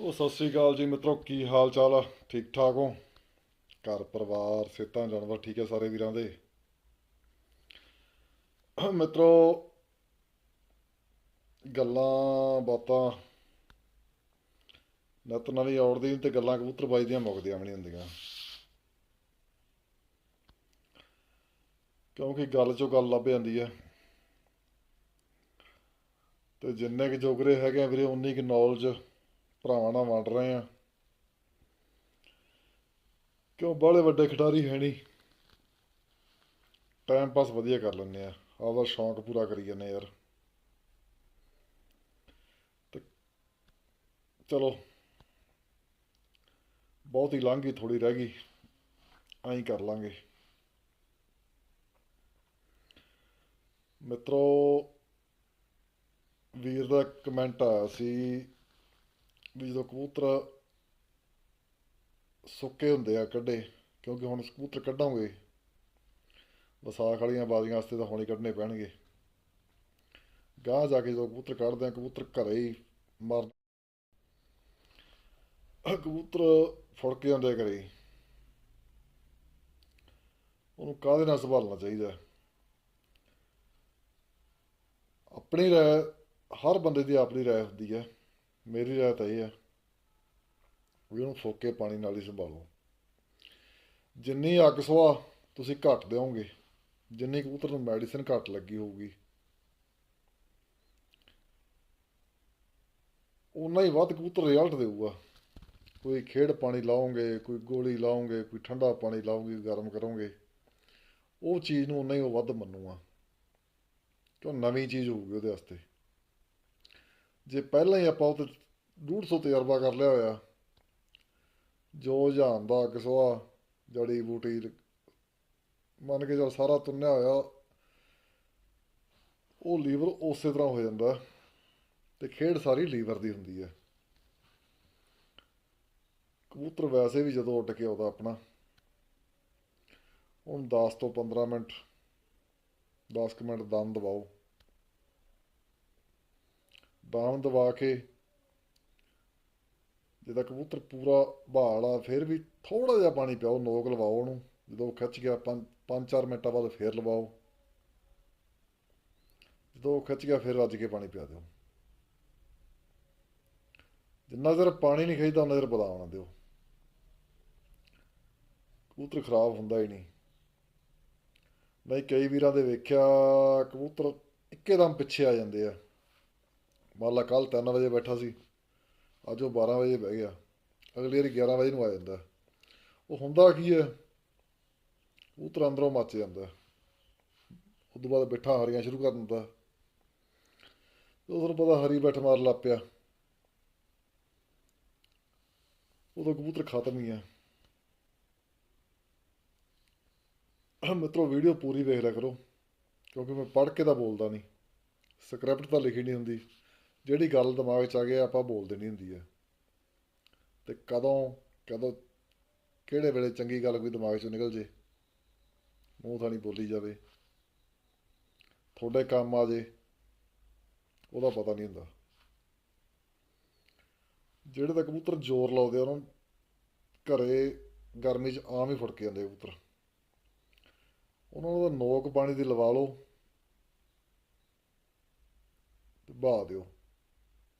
ਉਹ ਸਤਿ ਸ੍ਰੀ ਅਕਾਲ ਜੀ ਮਿੱਤਰੋ, ਕੀ ਹਾਲ ਚਾਲ ਆ? ਠੀਕ ਠਾਕ ਹੋ? ਘਰ ਪਰਿਵਾਰ, ਸਿਹਤਾਂ, ਜਾਨਵਰ ਠੀਕ ਹੈ ਸਾਰੇ ਵੀਰਾਂ ਦੇ? ਮਿੱਤਰੋ, ਗੱਲਾਂ ਬਾਤਾਂ ਨਤ ਨਵੀਂ ਔੜਦੀ ਤੇ ਗੱਲਾਂ ਕਬੂਤਰਬਾਜੀ ਦੀਆਂ ਮੁੱਕਦੀਆਂ ਵੀ ਨਹੀਂ ਹੁੰਦੀਆਂ। ਕਿਉਂਕਿ ਗੱਲ ਚੋਂ ਗੱਲ ਲੱਭ ਜਾਂਦੀ ਹੈ ਤੇ ਜਿੰਨੇ ਕੁ ਜੋਗਰੇ ਹੈਗੇ ਆ ਵੀਰੇ, ਉਨੀ ਕੁ ਨੌਲੇਜ ਭਰਾਵਾਂ ਨਾਲ ਵੰਡ ਰਹੇ ਆ ਕਿਉਂ ਬਾਹਲੇ ਵੱਡੇ ਖਿਡਾਰੀ ਹੈ ਨਹੀਂ? ਟਾਈਮ ਪਾਸ ਵਧੀਆ ਕਰ ਲੈਂਦੇ ਆ। ਆਪਦਾ ਸ਼ੌਂਕ ਪੂਰਾ ਕਰੀ ਜਾਂਦੇ ਯਾਰ। ਤੇ ਚਲੋ, ਬਹੁਤ ਹੀ ਲੰਘ ਗਈ ਥੋੜੀ ਰਹਿ ਗਈ। ਐਂ ਕਰ ਲਾਂਗੇ। ਮਿੱਤਰੋ, ਵੀਰ ਦਾ ਕਮੈਂਟ ਆਇਆ ਸੀ ਵੀ ਜਦੋਂ ਕਬੂਤਰ ਸੁੱਕੇ ਹੁੰਦੇ ਆ ਕੱਢੇ, ਕਿਉਂਕਿ ਹੁਣ ਕਬੂਤਰ ਕੱਢਾਂਗੇ ਵਿਸਾਖ ਵਾਲੀਆਂ ਬਾਜ਼ੀਆਂ ਵਾਸਤੇ ਤਾਂ ਹੁਣ ਹੀ ਕੱਢਣੇ ਪੈਣਗੇ। ਗਾਂ ਜਾ ਕੇ ਜਦੋਂ ਕਬੂਤਰ ਕੱਢਦੇ ਆ, ਕਬੂਤਰ ਘਰੇ ਹੀ ਮਰ ਕਬੂਤਰ ਫੁੜ ਕੇ ਜਾਂਦੇ ਆ ਘਰੇ। ਹੀ। ਉਹਨੂੰ ਕਾਹਦੇ ਨਾਲ ਸੰਭਾਲਣਾ ਚਾਹੀਦਾ? ਆਪਣੀ ਰਾਏ, ਹਰ ਬੰਦੇ ਦੀ ਆਪਣੀ ਰਾਏ ਹੁੰਦੀ ਹੈ ਮੇਰੀ ਰਾਏ ਤਾਂ ਇਹ ਹੈ ਵੀ ਉਹਨੂੰ ਫੋਕੇ ਪਾਣੀ ਨਾਲ ਹੀ ਸੰਭਾਲੋ। ਜਿੰਨੀ ਅੱਗ ਸੁਆ ਤੁਸੀਂ ਘੱਟ ਦਿਓਗੇ, ਜਿੰਨੀ ਕਬੂਤਰ ਨੂੰ ਮੈਡੀਸਿਨ ਘੱਟ ਲੱਗੀ ਹੋਊਗੀ ਉਨਾ ਹੀ ਵੱਧ ਕਬੂਤਰ ਰਿਜ਼ਲਟ ਦੇਊਗਾ। ਕੋਈ ਖੇਡ ਪਾਣੀ ਲਾਓਗੇ, ਕੋਈ ਗੋਲੀ ਲਾਓਗੇ, ਕੋਈ ਠੰਡਾ ਪਾਣੀ ਲਾਓਗੇ, ਗਰਮ ਕਰੋਗੇ, ਉਹ ਚੀਜ਼ ਨੂੰ ਉਨਾ ਹੀ ਉਹ ਵੱਧ ਮੰਨੂਗਾ। ਕਿਉਂ? ਨਵੀਂ ਚੀਜ਼ ਹੋਊਗੀ ਉਹਦੇ ਵਾਸਤੇ। ਜੇ ਪਹਿਲਾਂ ਹੀ ਆਪਾਂ ਉਹ ਤੇ 150 ਤਜਰਬਾ ਕਰ ਲਿਆ ਹੋਇਆ, ਜੋ ਜਹਾਨ ਦਾ ਕਸਵਾ ਜੜੀ ਬੂਟੀ ਮੰਨ ਕੇ ਚੱਲ ਸਾਰਾ ਤੁੰਨਿਆ ਹੋਇਆ, ਉਹ ਲੀਵਰ ਉਸੇ ਤਰ੍ਹਾਂ ਹੋ ਜਾਂਦਾ ਤੇ ਖੇਡ ਸਾਰੀ ਲੀਵਰ ਦੀ ਹੁੰਦੀ ਹੈ। ਕਬੂਤਰ ਵੈਸੇ ਵੀ ਜਦੋਂ ਉੱਡ ਕੇ ਆਉਂਦਾ ਆਪਣਾ ਹੁਣ 10 ਤੋਂ 15 ਮਿੰਟ 10 ਕੁ ਮਿੰਟ ਦਮ ਦਬਾਓ। ਦਮ ਦਬਾ ਕੇ ਜਦੋਂ ਕਬੂਤਰ ਪੂਰਾ ਬਹਾਲ ਆ, ਫਿਰ ਵੀ ਥੋੜਾ ਜਿਹਾ ਪਾਣੀ ਪਿਆਓ, ਨੋਕ ਲਵਾਓ ਉਹਨੂੰ। ਜਦੋਂ ਖਿੱਚ ਗਿਆ 5-4 ਮਿੰਟਾਂ ਬਾਅਦ ਫੇਰ ਲਵਾਓ। ਜਦੋਂ ਉਹ ਖਿੱਚ ਗਿਆ, ਫਿਰ ਰੱਜ ਕੇ ਪਾਣੀ ਪਿਆ ਦਿਓ। ਜਿੰਨਾ ਚਿਰ ਪਾਣੀ ਨਹੀਂ ਖਿੱਚਦਾ ਉਹਨਾਂ ਚਿਰ ਬਦਾਮ ਦਿਓ। ਕਬੂਤਰ ਖਰਾਬ ਹੁੰਦਾ ਹੀ ਨਹੀਂ। ਨਹੀਂ ਕਈ ਵੀਰਾਂ ਦੇ ਵੇਖਿਆ, ਕਬੂਤਰ ਇੱਕੇ ਦਮ ਪਿੱਛੇ ਆ ਜਾਂਦੇ ਆ। ਮੰਨ ਲਾ ਕੱਲ 3 ਵਜੇ ਬੈਠਾ ਸੀ, ਅੱਜ ਉਹ 12 ਵਜੇ ਬਹਿ ਗਿਆ। ਅਗਲੀ ਵਾਰੀ 11 ਵਜੇ ਨੂੰ ਆ ਜਾਂਦਾ। ਉਹ ਹੁੰਦਾ ਕੀ ਹੈ? ਕਬੂਤਰ ਅੰਦਰੋਂ ਮੱਚ ਜਾਂਦਾ। ਉਸ ਤੋਂ ਬਾਅਦ ਬੈਠਾ ਹਰੀਆਂ ਸ਼ੁਰੂ ਕਰ ਦਿੰਦਾ। ਤੇ ਉਸ ਨੂੰ ਪਤਾ ਹਰੀ ਬੈਠ ਮਾਰ ਲੱਗ ਪਿਆ। ਉਦੋਂ ਕਬੂਤਰ ਖਤਮ ਹੀ ਆ ਮਿੱਤਰੋ ਵੀਡੀਓ ਪੂਰੀ ਵੇਖ ਲਿਆ ਕਰੋ, ਕਿਉਂਕਿ ਮੈਂ ਪੜ੍ਹ ਕੇ ਤਾਂ ਬੋਲਦਾ ਨਹੀਂ। ਸਕ੍ਰਿਪਟ ਤਾਂ ਲਿਖੀ ਨਹੀਂ ਹੁੰਦੀ। ਜਿਹੜੀ ਗੱਲ ਦਿਮਾਗ 'ਚ ਆ ਗਈ, ਆਪਾਂ ਬੋਲ ਦੇਣੀ ਹੁੰਦੀ ਹੈ ਤੇ ਕਦੋਂ ਕਦੋਂ, ਕਿਹੜੇ ਵੇਲੇ ਚੰਗੀ ਗੱਲ ਕੋਈ ਦਿਮਾਗ 'ਚੋਂ ਨਿਕਲ ਜੇ? ਮੂੰਹ ਤਾਂ ਨਹੀਂ ਬੋਲੀ ਜਾਵੇ। ਤੁਹਾਡੇ ਕੰਮ ਆ ਜੇ, ਉਹਦਾ ਪਤਾ ਨਹੀਂ ਹੁੰਦਾ। ਜਿਹੜੇ ਤਾਂ ਕਬੂਤਰ ਜ਼ੋਰ ਲਾਉਂਦੇ ਆ, ਉਹਨਾਂ ਨੂੰ ਘਰੇ ਗਰਮੀ 'ਚ ਆਮ ਹੀ ਫੁੜ ਜਾਂਦੇ ਕਬੂਤਰ। ਉਹਨਾਂ ਨੂੰ ਤਾਂ ਨੋਕ ਪਾਣੀ ਦੀ ਲਵਾ ਲਓ ਤੇ ਬਹਾ ਦਿਓ।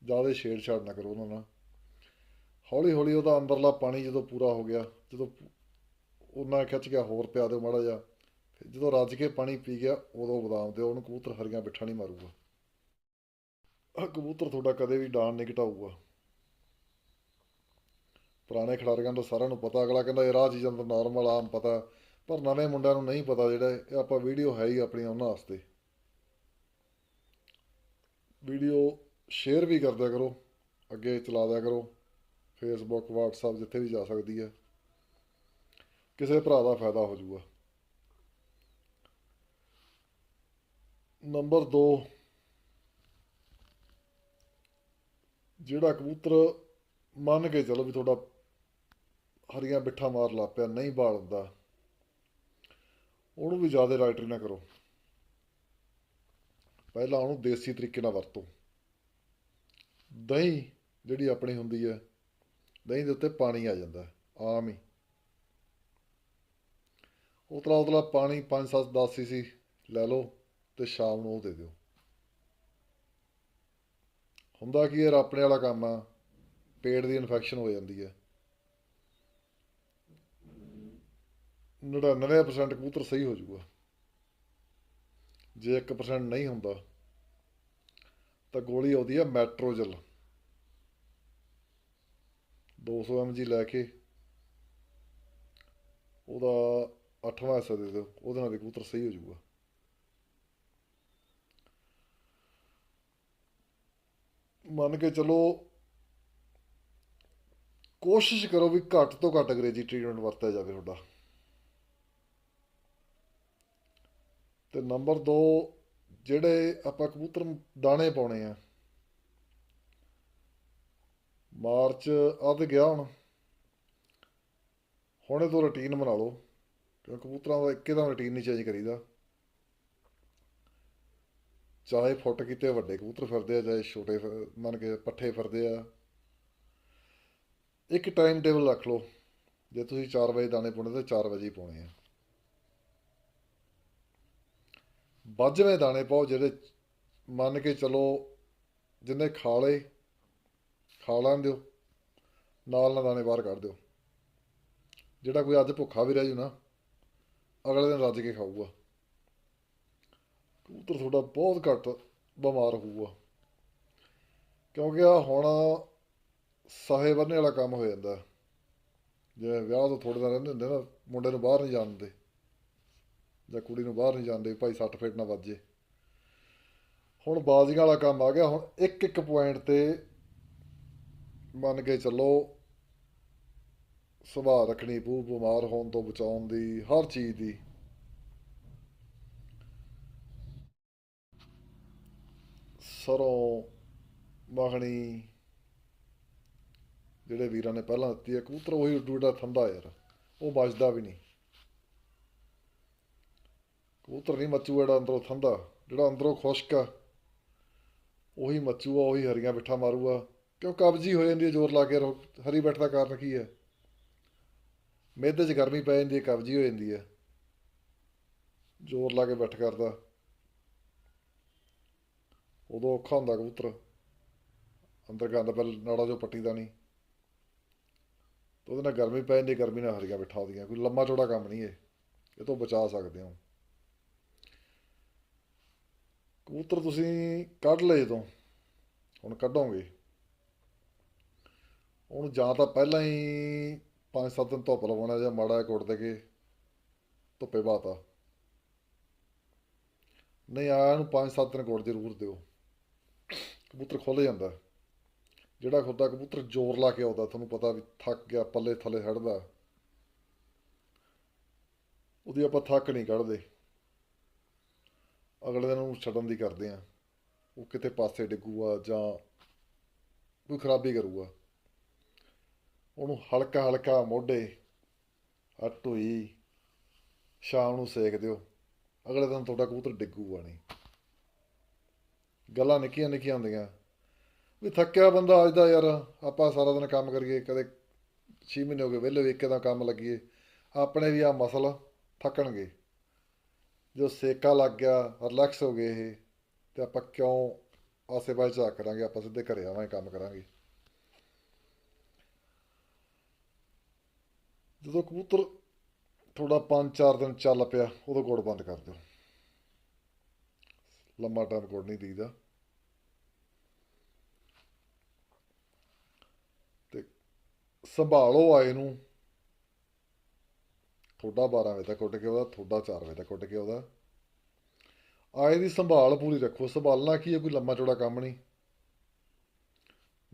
ਜ਼ਿਆਦਾ ਛੇੜਛਾੜ ਨਾ ਕਰੋ ਉਹਨਾਂ ਨਾਲ। ਹੌਲੀ ਹੌਲੀ ਉਹਦਾ ਅੰਦਰਲਾ ਪਾਣੀ ਜਦੋਂ ਪੂਰਾ ਹੋ ਗਿਆ, ਜਦੋਂ ਉਹਨਾਂ ਖਿੱਚ ਗਿਆ ਹੋਰ ਪਿਆ ਦਿਓ ਮਾੜਾ ਜਿਹਾ, ਫਿਰ ਜਦੋਂ ਰੱਜ ਕੇ ਪਾਣੀ ਪੀ ਗਿਆ, ਉਦੋਂ ਬਦਾਮ ਦਿਓ, ਉਹਨੂੰ ਕਬੂਤਰ ਹਰੀਆਂ ਬਿੱਠਾ ਨਹੀਂ ਮਾਰੂਗਾ। ਆਹ ਕਬੂਤਰ ਤੁਹਾਡਾ ਕਦੇ ਵੀ ਡਾਣ ਨਹੀਂ ਘਟਾਊਗਾ। ਪੁਰਾਣੇ ਖਿਡਾਰੀਆਂ ਦਾ ਸਾਰਿਆਂ ਨੂੰ ਪਤਾ, ਅਗਲਾ ਕਹਿੰਦਾ ਇਹ ਰਾਹ ਚੀਜ਼ਾਂ ਤਾਂ ਨਾਰਮਲ ਆਮ ਪਤਾ, ਪਰ ਨਵੇਂ ਮੁੰਡਿਆਂ ਨੂੰ ਨਹੀਂ ਪਤਾ ਜਿਹੜਾ ਇਹ ਆਪਾਂ ਵੀਡੀਓ ਹੈ ਹੀ ਆਪਣੀ ਉਹਨਾਂ ਵਾਸਤੇ। ਵੀਡੀਓ ਸ਼ੇਅਰ ਵੀ ਕਰਦਿਆ ਕਰੋ, ਅੱਗੇ ਚਲਾ ਦਿਆ ਕਰੋ ਫੇਸਬੁੱਕ WhatsApp ਜਿੱਥੇ ਵੀ ਜਾ ਸਕਦੀ ਹੈ। ਕਿਸੇ ਭਰਾ ਦਾ ਫਾਇਦਾ ਹੋ ਜਾਊਗਾ। ਨੰਬਰ 2 ਜਿਹੜਾ ਕਬੂਤਰ ਮੰਨ ਕੇ ਚਲੋ ਵੀ ਤੁਹਾਡਾ ਹਰੀਆਂ ਬਿੱਠਾ ਮਾਰ ਲਾ ਪਿਆ, ਨਹੀਂ ਬਾਲਦਾ, ਉਹਨੂੰ ਵੀ ਜ਼ਿਆਦਾ ਰਾਈਟਰੀ ਨਾ ਕਰੋ। ਪਹਿਲਾਂ ਉਹਨੂੰ ਦੇਸੀ ਤਰੀਕੇ ਨਾਲ ਵਰਤੋ। ਦਹੀਂ ਜਿਹੜੀ ਆਪਣੀ ਹੁੰਦੀ ਹੈ, ਦਹੀਂ ਦੇ ਉੱਤੇ ਪਾਣੀ ਆ ਜਾਂਦਾ ਆਮ ਹੀ। ਉਤਲਾ ਉਤਲਾ ਪਾਣੀ 5 7 10 ਸੀਸੀ ਲੈ ਲਓ ਤੇ ਸ਼ਾਮ ਨੂੰ ਉਹ ਦੇ ਦਿਓ। ਹੁੰਦਾ ਕੀ ਹੈ ਆਪਣੇ ਵਾਲਾ ਕੰਮ ਆ, ਪੇਟ ਦੀ ਇਨਫੈਕਸ਼ਨ ਹੋ ਜਾਂਦੀ ਹੈ। 99% ਕਬੂਤਰ ਸਹੀ ਹੋ ਜਾਊਗਾ। ਜੇ 1% ਨਹੀਂ ਹੁੰਦਾ ਤਾਂ ਗੋਲੀ ਆਉਂਦੀ ਆ ਮੈਟਰੋਜਲ 200 mg ਲੈ ਕੇ ਉਹਦਾ ਅੱਠਵਾਂ ਹਿੱਸਾ ਦੇ ਦਿਓ, ਉਹਦੇ ਨਾਲ ਵੀ ਕਬੂਤਰ ਸਹੀ ਹੋ ਜਾਊਗਾ। ਮੰਨ ਕੇ ਚਲੋ, ਕੋਸ਼ਿਸ਼ ਕਰੋ ਵੀ ਘੱਟ ਤੋਂ ਘੱਟ ਅੰਗਰੇਜ਼ੀ ਟ੍ਰੀਟਮੈਂਟ ਵਰਤਿਆ ਜਾਵੇ ਤੁਹਾਡਾ। ਤੇ ਨੰਬਰ 2 ਜਿਹੜੇ ਆਪਾਂ ਕਬੂਤਰ ਨੂੰ ਦਾਣੇ ਪਾਉਣੇ ਆ। ਮਾਰਚ ਅੱਧ ਗਿਆ ਹੁਣ। ਹੁਣੇ ਤੋਂ ਰੁਟੀਨ ਬਣਾ ਲਓ ਕਿਉਂਕਿ ਕਬੂਤਰਾਂ ਦਾ ਇੱਕਦਮ ਰੁਟੀਨ ਨਹੀਂ ਚੇਂਜ ਕਰੀਦਾ। ਚਾਹੇ ਫੁੱਟ ਕੀਤੇ ਵੱਡੇ ਕਬੂਤਰ ਫਿਰਦੇ ਆ, ਚਾਹੇ ਛੋਟੇ ਮੰਨ ਕੇ ਪੱਠੇ ਫਿਰਦੇ ਆ। ਇੱਕ ਟਾਈਮ ਟੇਬਲ ਰੱਖ ਲਓ। ਜੇ ਤੁਸੀਂ 4 ਵਜੇ ਦਾਣੇ ਪਾਉਣੇ, ਤਾਂ 4 ਵਜੇ ਹੀ ਪਾਉਣੇ ਆ। ਬਾਜਵੇਂ ਦਾਣੇ ਪਾਓ ਜਿਹੜੇ ਮੰਨ ਕੇ ਚਲੋ ਜਿੰਨੇ ਖਾ ਲਏ, ਖਾ ਲੈਣ ਦਿਓ, ਨਾਲ ਨਾਲ ਦਾਣੇ ਬਾਹਰ ਕੱਢ ਦਿਓ। ਜਿਹੜਾ ਕੋਈ ਅੱਜ ਭੁੱਖਾ ਵੀ ਰਹਿ ਜੂ ਨਾ, ਅਗਲੇ ਦਿਨ ਰੱਜ ਕੇ ਖਾਊਗਾ। ਕਬੂਤਰ ਤੁਹਾਡਾ ਬਹੁਤ ਘੱਟ ਬਿਮਾਰ ਹੋਊਗਾ। ਕਿਉਂਕਿ ਆ ਹੁਣ ਸਹੇ ਬੰਨੇ ਵਾਲਾ ਕੰਮ ਹੋ ਜਾਂਦਾ। ਜਿਵੇਂ ਵਿਆਹ ਤੋਂ ਥੋੜੇ ਦਿਨ ਰਹਿੰਦੇ ਹੁੰਦੇ ਨਾ, ਮੁੰਡੇ ਨੂੰ ਬਾਹਰ ਨਹੀਂ ਜਾਣ ਦਿੰਦੇ। ਜਾਂ ਕੁੜੀ ਨੂੰ ਬਾਹਰ ਨਹੀਂ ਜਾਂਦੇ ਭਾਈ ਸੱਟ ਫੇਟ ਨਾ ਵੱਜੇ ਹੁਣ ਬਾਜ਼ੀਆਂ ਵਾਲਾ ਕੰਮ ਆ ਗਿਆ, ਹੁਣ ਇੱਕ ਇੱਕ ਪੁਆਇੰਟ ਤੇ ਮੰਨ ਕੇ ਚੱਲੋ ਸੁਭਾਅ ਰੱਖਣੀ ਪਊ, ਬਿਮਾਰ ਹੋਣ ਤੋਂ ਬਚਾਉਣ ਦੀ, ਹਰ ਚੀਜ਼ ਦੀ। ਸਰੋਂ, ਮਖਣੀ ਜਿਹੜੇ ਵੀਰਾਂ ਨੇ ਪਹਿਲਾਂ ਦਿੱਤੀ ਹੈ ਕਬੂਤਰ ਉਹੀ ਉੱਡੂ ਉੱਡਾ ਠੰਡਾ ਯਾਰ, ਉਹ ਵੱਜਦਾ ਵੀ ਨਹੀਂ। ਕਬੂਤਰ ਨਹੀਂ ਮੱਚੂਗਾ ਜਿਹੜਾ ਅੰਦਰੋਂ ਥੰਦਾ, ਜਿਹੜਾ ਅੰਦਰੋਂ ਖੁਸ਼ਕ ਆ, ਉਹੀ ਮੱਚੂਗਾ, ਉਹੀ ਹਰੀਆਂ ਬਿੱਠਾ ਮਾਰੂਗਾ। ਕਿਉਂ ਕਬਜੀ ਹੋ ਜਾਂਦੀ ਹੈ ਜ਼ੋਰ ਲਾ ਕੇ ਰੋ- ਹਰੀ ਬਿੱਠ ਦਾ ਕਾਰਨ ਕੀ ਹੈ? ਮਿਹਦੇ 'ਚ ਗਰਮੀ ਪੈ ਜਾਂਦੀ ਹੈ, ਕਬਜੀ ਹੋ ਜਾਂਦੀ ਹੈ। ਜ਼ੋਰ ਲਾ ਕੇ ਬਿੱਠ ਕਰਦਾ। ਉਦੋਂ ਔਖਾ ਹੁੰਦਾ ਕਬੂਤਰ। ਅੰਦਰ ਗੰਦ ਪਹਿਲ ਨਾੜਾ ਜੋ ਪੱਟੀ ਦਾ ਨਹੀਂ। ਤੇ ਉਹਦੇ ਨਾਲ ਗਰਮੀ ਪੈ ਜਾਂਦੀ ਗਰਮੀ ਨਾਲ ਹਰੀਆਂ ਬਿੱਠਾ ਆਉਂਦੀਆਂ। ਕੋਈ ਲੰਮਾ ਚੌੜਾ ਕੰਮ ਨਹੀਂ ਇਹ ਇਹ ਤੋਂ ਬਚਾ ਸਕਦੇ ਹੋ। ਕਬੂਤਰ ਤੁਸੀਂ ਕੱਢ ਲਏ ਜਦੋਂ, ਹੁਣ ਕੱਢੋਗੇ? ਉਹਨੂੰ ਜਾਂ ਤਾਂ ਪਹਿਲਾਂ ਹੀ 5-7 ਦਿਨ ਧੁੱਪ ਲਵਾਉਣਾ ਜਾਂ ਮਾੜਾ ਜਿਹਾ ਦੇ ਕੇ ਧੁੱਪੇ ਬਾਤਾ ਨਹੀਂ ਆਇਆ ਨੂੰ 5-7 ਦਿਨ ਕੁੱਟ ਜ਼ਰੂਰ ਦਿਓ। ਕਬੂਤਰ ਖੁੱਲ ਜਾਂਦਾ। ਜਿਹੜਾ ਖੁੱਦਾ ਕਬੂਤਰ ਜ਼ੋਰ ਲਾ ਕੇ ਆਉਂਦਾ। ਤੁਹਾਨੂੰ ਪਤਾ ਵੀ ਥੱਕ ਗਿਆ, ਪੱਲੇ ਥੱਲੇ ਹੜਦਾ ਉਹਦੀ ਆਪਾਂ ਥੱਕ ਨਹੀਂ ਕੱਢਦੇ। ਅਗਲੇ ਦਿਨ ਉਹਨੂੰ ਛੱਡਣ ਦੀ ਕਰਦੇ ਆ। ਉਹ ਕਿਤੇ ਪਾਸੇ ਡਿੱਗੂਗਾ ਜਾਂ ਕੋਈ ਖਰਾਬੀ ਕਰੂਗਾ। ਉਹਨੂੰ ਹਲਕਾ ਹਲਕਾ ਮੋਢੇ ਹੱਟ ਸ਼ਾਮ ਨੂੰ ਸੇਕ ਦਿਓ। ਅਗਲੇ ਦਿਨ ਤੁਹਾਡਾ ਕਬੂਤਰ ਡਿੱਗੂਗਾ ਨਹੀਂ। ਗੱਲਾਂ ਨਿੱਕੀਆਂ ਨਿੱਕੀਆਂ ਹੁੰਦੀਆਂ। ਵੀ ਥੱਕਿਆ ਬੰਦਾ ਅੱਜ ਦਾ ਯਾਰ, ਆਪਾਂ ਸਾਰਾ ਦਿਨ ਕੰਮ ਕਰੀਏ, ਕਦੇ 6 ਮਹੀਨੇ ਹੋ ਗਏ, ਵਿਹਲੇ ਵੀ ਵੇਖੇ ਦਾ ਕੰਮ ਲੱਗੀਏ। ਆਪਣੇ ਵੀ ਆ ਮਸਲ ਥੱਕਣਗੇ। ਜਦੋਂ ਸੇਕਾ ਲੱਗ ਗਿਆ ਰਿਲੈਕਸ ਹੋ ਗਏ ਇਹ, ਤੇ ਆਪਾਂ ਕਿਉਂ ਆਸੇ ਪਾਸੇ ਝਾਕ ਕਰਾਂਗੇ, ਆਪਾਂ ਸਿੱਧੇ ਘਰੇ ਆਵਾਂਗੇ, ਕੰਮ ਕਰਾਂਗੇ। ਜਦੋਂ ਕਬੂਤਰ ਥੋੜਾ 5-4 ਦਿਨ ਚੱਲ ਪਿਆ, ਉਦੋਂ ਗੁੜ ਬੰਦ ਕਰ ਦਿਓ। ਲੰਮਾ ਟਾਈਮ ਗੁੜ ਨਹੀਂ ਦੀਦਾ। ਤੇ ਸੰਭਾਲੋ ਆਏ ਨੂੰ ਤੁਹਾਡਾ 12 ਵਜੇ ਤੱਕ ਉੱਡ ਕੇ ਉਹਦਾ ਤੁਹਾਡਾ 4 ਵਜੇ ਤੱਕ ਉੱਡ ਕੇ ਉਹਦਾ। ਆਏ ਦੀ ਸੰਭਾਲ ਪੂਰੀ ਰੱਖੋ, ਸੰਭਾਲਣਾ ਕੀ ਹੈ, ਕੋਈ ਲੰਮਾ ਚੌੜਾ ਕੰਮ ਨਹੀਂ।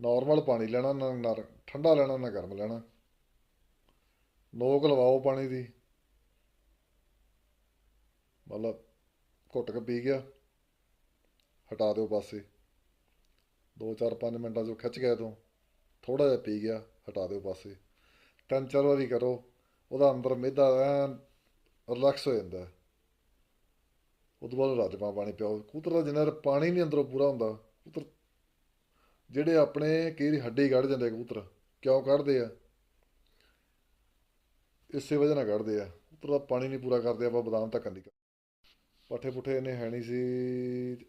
ਨਾਰਮਲ ਪਾਣੀ ਲੈਣਾ ਨਾ ਨਰ ਠੰਡਾ ਲੈਣਾ, ਨਾ ਗਰਮ ਲੈਣਾ। ਨੋਕ ਲਵਾਓ ਪਾਣੀ ਦੀ। ਮਤਲਬ ਘੁੱਟ ਕੇ ਪੀ ਗਿਆ, ਹਟਾ ਦਿਓ ਪਾਸੇ। 2-4-5 ਮਿੰਟਾਂ 'ਚ ਖਿੱਚ ਗਿਆ ਤੋਂ ਥੋੜਾ ਜਿਹਾ ਪੀ ਗਿਆ, ਹਟਾ ਦਿਓ ਪਾਸੇ। ਤਿੰਨ ਚਾਰ ਵਾਰੀ ਕਰੋ। ਉਹਦਾ ਅੰਦਰ ਮਿਹਦਾ ਐਨ ਰਿਲੈਕਸ ਹੋ ਜਾਂਦਾ ਹੈ। ਉਹ ਤੋਂ ਬਾਅਦ ਰਾਜਮਾ ਪਾਣੀ ਪਿਆਓ ਕੂਤਰ ਦਾ ਜਿੰਨਾ ਪਾਣੀ ਨਹੀਂ ਅੰਦਰੋਂ ਪੂਰਾ ਹੁੰਦਾ ਕਬੂਤਰ ਜਿਹੜੇ ਆਪਣੇ ਕਈ ਹੱਡੀ ਕੱਢ ਜਾਂਦੇ ਕਬੂਤਰ ਕਿਉਂ ਕੱਢਦੇ ਆ ਇਸੇ ਵਜ੍ਹਾ ਨਾਲ ਕੱਢਦੇ ਆ ਉੱਤਰ ਪਾਣੀ ਨਹੀਂ ਪੂਰਾ ਕਰਦੇ ਆਪਾਂ ਬਦਾਮ ਤੱਕ ਨਹੀਂ ਪੱਠੇ ਪੁੱਠੇ ਇਹਨੇ ਹੈ ਨਹੀਂ ਸੀ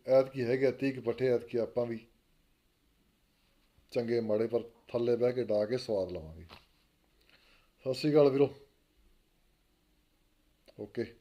ਐਤਕੀ ਹੈਗੇ 30 ਕੁ ਪੱਠੇ ਐਤਕੀ ਆਪਾਂ ਵੀ ਚੰਗੇ ਮਾੜੇ ਪਰ ਥੱਲੇ ਬਹਿ ਕੇ ਡਾ ਕੇ ਸਵਾਦ ਲਵਾਂਗੇ ਸਤਿ ਸ਼੍ਰੀ ਅਕਾਲ ਵੀਰੋ okay.